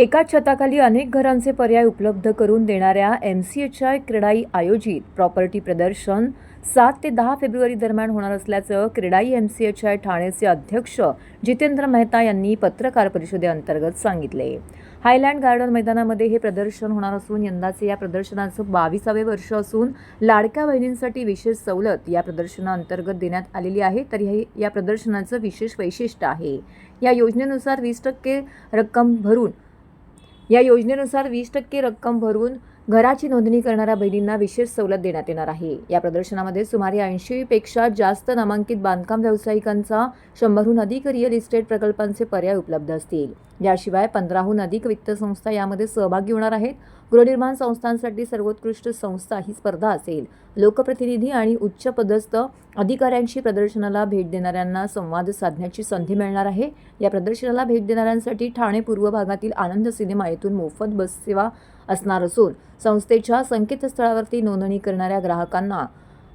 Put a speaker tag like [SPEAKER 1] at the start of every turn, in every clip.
[SPEAKER 1] एकाच छताखाली अनेक घरांचे पर्याय उपलब्ध करून देणाऱ्या M C H I CREDAI आयोजित प्रॉपर्टी प्रदर्शन सात ते दहा फेब्रुवारी दरम्यान होणार असल्याचं CREDAI M C H I ठाणेचे अध्यक्ष जितेंद्र मेहता यांनी पत्रकार परिषदेअंतर्गत सांगितले. हायलँड गार्डन मैदानामध्ये हे प्रदर्शन होणार असून यंदाचे या प्रदर्शनाचं बावीसावे वर्ष असून लाडक्या बहिणींसाठी विशेष सवलत या प्रदर्शनाअंतर्गत देण्यात आलेली आहे तर हे या प्रदर्शनाचं विशेष वैशिष्ट्य आहे. या योजनेनुसार वीस टक्के रक्कम भरून या योजनेनुसार वीस टक्के रक्कम भरून घराची नोंदणी करणाऱ्या बहिणींना विशेष सवलत देण्यात येणार आहे. या प्रदर्शनामध्ये सुमारे ऐंशीपेक्षा जास्त नामांकित बांधकाम व्यावसायिकांचा शंभरहून अधिक रिअल इस्टेट प्रकल्पांचे पर्याय उपलब्ध असतील. याशिवाय पंधराहून अधिक वित्त संस्था यामध्ये सहभागी होणार आहेत. गृहनिर्माण संस्थांसाठी सर्वोत्कृष्ट संस्था ही स्पर्धा असेल. लोकप्रतिनिधी आणि उच्च पदस्थ अधिकाऱ्यांशी प्रदर्शनाला भेट देणाऱ्यांना संवाद साधण्याची संधी मिळणार आहे. या प्रदर्शनाला भेट देणाऱ्यांसाठी ठाणे पूर्व भागातील आनंद सिनेमा येथून मोफत बससेवा असणार असून संस्थेच्या संकेतस्थळावरती नोंदणी करणाऱ्या ग्राहकांना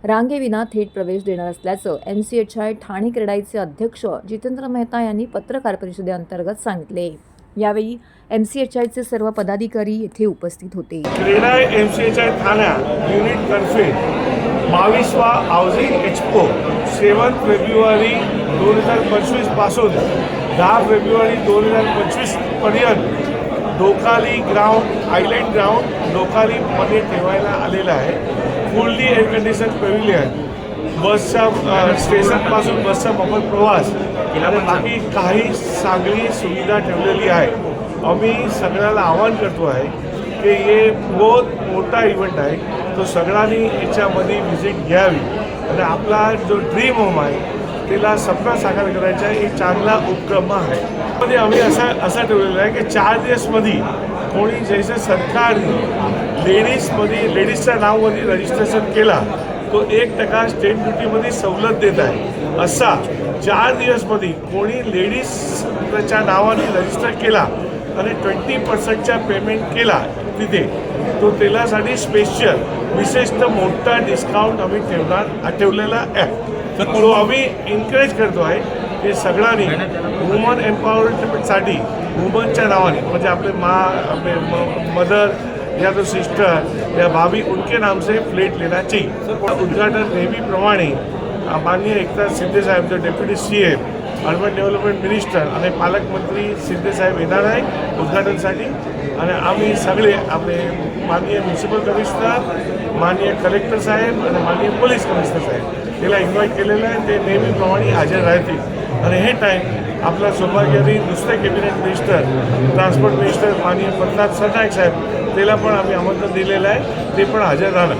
[SPEAKER 1] रांगेविना थेट प्रवेश देणार असल्याचं M C H I Thane क्रेडाईचे अध्यक्ष जितेंद्र मेहता यांनी पत्रकार परिषदेअंतर्गत सांगितले. यावेळी एम सी एच आयचे सर्व पदाधिकारी येथे उपस्थित होते.
[SPEAKER 2] CREDAI M C H I Thane युनिटतर्फे बावीसवा हाऊसिंग एक्सपो सेवन फेब्रुवारी दोन हजार पंचवीसपासून दहा फेब्रुवारी दोन हजार पंचवीसपर्यंत डोकाली ग्राउंड आयलँड ग्राउंड डोकालीमध्ये ठेवायला आलेलं आहे. फुल्ली एअर कंडिशन पेव्हिलियन बसच्या स्टेशनपासून बसचा मोफत प्रवास. आणि बाकी काही चांगली सुविधा ठेवलेली आहे. आम्ही सगळ्याला आवाहन करतो आहे की हे बहुत मोठा इव्हेंट आहे. तो सगळ्यांनी याच्यामध्ये व्हिजिट घ्यावी. आणि आपला जो ड्रीम होम आहे त्याला सपना साकार करायचा एक चांगला उपक्रम आहे. मध्ये आम्ही असा असा ठेवलेला आहे की चार दिवसमध्ये कोणी जैसे सरकारने लेडीजमध्ये लेडीजच्या नावामध्ये रजिस्ट्रेशन केला तो एक टक्का स्टेट ड्युटीमध्ये सवलत देत आहे. असा चार दिवसमध्ये कोणी लेडीजच्या नावाने रजिस्टर केला आणि ट्वेंटी पर्सेंटचा पेमेंट केला तिथे तो तेलासाठी स्पेशल विशेषतः मोठा डिस्काउंट आम्ही ठेवणार ठेवलेला आहे. तो आम्ही एनकरेज करतो आहे की सगळ्यांनी वुमन एम्पॉवरमेंटसाठी वुमनच्या नावाने म्हणजे आपले मा आपले मदर या तो सिस्टर या भाभी उनके नाम से फ्लेट लेना चाहिए उद्घाटन नेहमीप्रमाणे माननीय एकनाथ शिंदे साहेब जो deputy C M urban development minister आणि पालकमंत्री शिंदे साहेब येणार आहे उद्घाटनसाठी. आणि आम्ही सगळे आपले माननीय म्युन्सिपल कमिशनर माननीय कलेक्टर साहेब आणि माननीय पोलीस कमिशनर साहेब याला इन्व्हाइट केलेलं आहे. ते नेहमीप्रमाणे हजर राहतील. आणि हे टाईम आपला सौभाग्यारी दुसरे कॅबिनेट मिनिस्टर ट्रान्सपोर्ट मिनिस्टर माननीय पद्मनाथ सरनाईक साहेब त्याला पण आम्ही आमंत्रण दिलेलं आहे. ते पण हजर राहणार.